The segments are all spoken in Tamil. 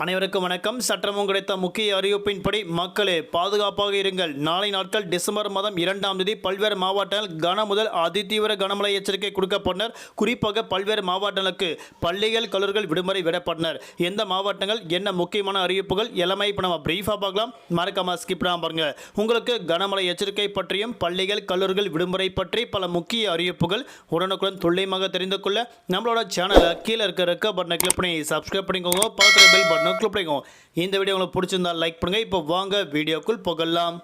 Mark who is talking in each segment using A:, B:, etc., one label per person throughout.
A: அனைவருக்கும் வணக்கம். சற்றமும் கிடைத்த முக்கிய அறிவிப்பின்படி மக்களே பாதுகாப்பாக இருங்கள். நாளை நாட்கள் டிசம்பர் மாதம் இரண்டாம் தேதி பல்வேறு மாவட்டங்கள் கன முதல் அதிதீவிர கனமழை எச்சரிக்கை கொடுக்கப்பட்டனர். குறிப்பாக பல்வேறு மாவட்டங்களுக்கு பள்ளிகள் கல்லூரிகள் விடுமுறை விடப்பட்டனர். எந்த மாவட்டங்கள் என்ன முக்கியமான அறிவிப்புகள் எல்லாமே இப்போ நம்ம பிரீஃபாக பார்க்கலாம். மறக்காம ஸ்கிப் பாருங்க. உங்களுக்கு கனமழை எச்சரிக்கை பற்றியும் பள்ளிகள் கல்லூரிகள் விடுமுறை பற்றி பல முக்கிய அறிவிப்புகள் உடனுக்குடன் துல்லியமாக தெரிந்து கொள்ள நம்மளோட சேனலை கீழே இருக்க ரெக்க பட்டனை கிளிக் பண்ணி சப்ஸ்கிரைப் பண்ணிக்கோங்க. பார்க்குற பெல் பட்டன் கிளிக் பண்ணிக்கோங்க இந்த வீடியோ உங்களுக்கு பிடிச்சிருந்தா லைக் பண்ணுங்கள் இப்போ வாங்க வீடியோக்குள் புகழலாம்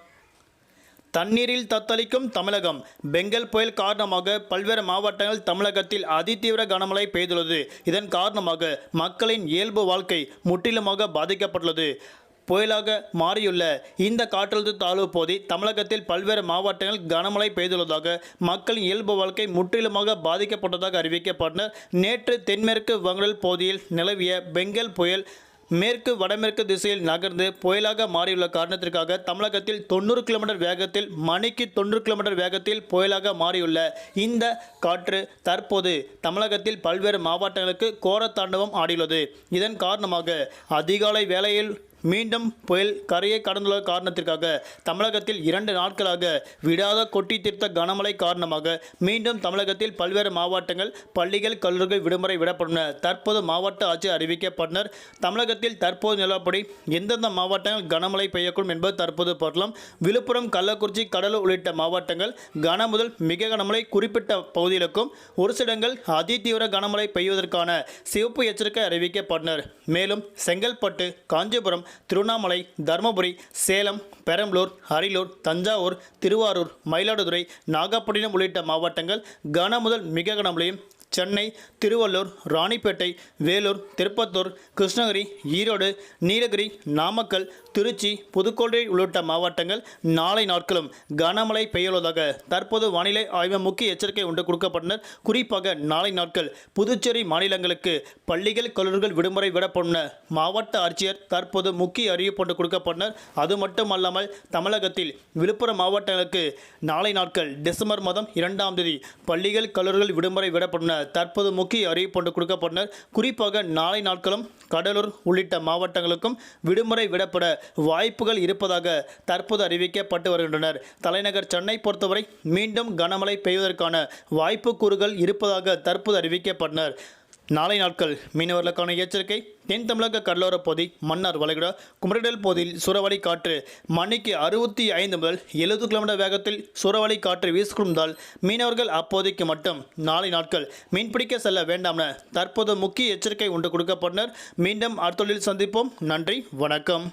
A: தண்ணீரில் தத்தளிக்கும் தமிழகம். பெங்கல் புயல் காரணமாக பல்வேறு மாவட்டங்கள் தமிழகத்தில் அதிதீவிர கனமழை பெய்துள்ளது. இதன் காரணமாக மக்களின் இயல்பு வாழ்க்கை முற்றிலுமாக பாதிக்கப்பட்டுள்ளது. புயலாக மாறியுள்ள இந்த காற்றழுத்த தாழ்வு போதி தமிழகத்தில் பல்வேறு மாவட்டங்கள் கனமழை பெய்துள்ளதாக மக்களின் இயல்பு வாழ்க்கை முற்றிலுமாக பாதிக்கப்பட்டதாக அறிவிக்கப்பட்டனர் நேற்று தென்மேற்கு வங்கடல் பகுதியில் நிலவிய பெங்கல் புயல் மேற்கு வடமேற்கு திசையில் நகர்ந்து புயலாக மாறியுள்ள காரணத்திற்காக தமிழகத்தில் தொண்ணூறு கிலோமீட்டர் வேகத்தில் மணிக்கு தொண்ணூறு கிலோமீட்டர் வேகத்தில் புயலாக மாறியுள்ள இந்த காற்று தற்போது தமிழகத்தில் பல்வேறு மாவட்டங்களுக்கு கோரத்தாண்டவம் ஆடியுள்ளது. இதன் காரணமாக அதிகாலை வேளையில் மீண்டும் புயல் கரையை கடந்துள்ள காரணத்திற்காக தமிழகத்தில் இரண்டு நாட்களாக விடாத கொட்டி தீர்த்த கனமழை காரணமாக மீண்டும் தமிழகத்தில் பல்வேறு மாவட்டங்கள் பள்ளிகள் கல்லூரிகள் விடுமுறை விடப்பட்டன தற்போது மாவட்ட ஆட்சியர் அறிவிக்கப்பட்டனர். தமிழகத்தில் தற்போது நிலவப்படி எந்தெந்த மாவட்டங்கள் கனமழை பெய்யக்கூடும் என்பது தற்போது பார்க்கலாம் விழுப்புரம் கள்ளக்குறிச்சி கடலூர் உள்ளிட்ட மாவட்டங்கள் கன முதல் மிக கனமழை குறிப்பிட்ட பகுதிகளுக்கும் ஒரு சிடங்கள் அதிதீவிர கனமழை பெய்வதற்கான சிவப்பு எச்சரிக்கை அறிவிக்கப்பட்டனர். மேலும் செங்கல்பட்டு காஞ்சிபுரம் திருவண்ணாமலை தருமபுரி சேலம் பெரம்பலூர் அரியலூர் தஞ்சாவூர் திருவாரூர் மயிலாடுதுறை நாகப்பட்டினம் உள்ளிட்ட மாவட்டங்கள் கன முதல் மிக கனமழையும் சென்னை திருவள்ளூர் ராணிப்பேட்டை வேலூர் திருப்பத்தூர் கிருஷ்ணகிரி ஈரோடு நீலகிரி நாமக்கல் திருச்சி புதுக்கோட்டை உள்ளிட்ட மாவட்டங்கள் நாளை நாட்களும் கனமழை பெய்யுள்ளதாக தற்போது வானிலை ஆய்வு முக்கிய எச்சரிக்கை ஒன்று கொடுக்கப்பட்டனர். குறிப்பாக நாளை நாட்கள் புதுச்சேரி மாநிலங்களுக்கு பள்ளிகள் கல்லூரிகள் விடுமுறை விடப்படும் மாவட்ட ஆட்சியர் தற்போது முக்கிய அறிவிப்பு ஒன்று கொடுக்கப்பட்டனர். அது மட்டுமல்லாமல் தமிழகத்தில் விழுப்புரம் மாவட்டங்களுக்கு நாளை நாட்கள் டிசம்பர் மாதம் இரண்டாம் தேதி பள்ளிகள் கல்லூரிகள் விடுமுறை விடப்படும் தற்போது முக்கிய அறிவிப்பு ஒன்று கொடுக்கப்பட்டனர் குறிப்பாக நாளை நாட்களும் கடலூர் உள்ளிட்ட மாவட்டங்களுக்கும் விடுமுறை விடப்பட வாய்ப்புகள் இருப்பதாக தற்போது அறிவிக்கப்பட்டு வருகின்றனர். தலைநகர் சென்னை பொறுத்தவரை மீண்டும் கனமழை பெய்வதற்கான வாய்ப்பு கூறுகள் இருப்பதாக தற்போது அறிவிக்கப்பட்டனர் நாளை நாட்கள் மீனவர்களுக்கான எச்சரிக்கை. தென் தமிழக கடலோரப் பகுதி மன்னார் வளைகுடா குமரிடல் பகுதியில் சூறாவளி காற்று மணிக்கு அறுபத்தி ஐந்து முதல் எழுபது கிலோமீட்டர் வேகத்தில் சூறாவளி காற்று வீசுகின்றால் மீனவர்கள் அப்போதைக்கு மட்டும் நாளை நாட்கள் மீன்பிடிக்க செல்ல வேண்டாம் என தற்போது முக்கிய எச்சரிக்கை ஒன்று கொடுக்கப்பட்டனர். மீண்டும் அடுத்தொழில் சந்திப்போம். நன்றி வணக்கம்.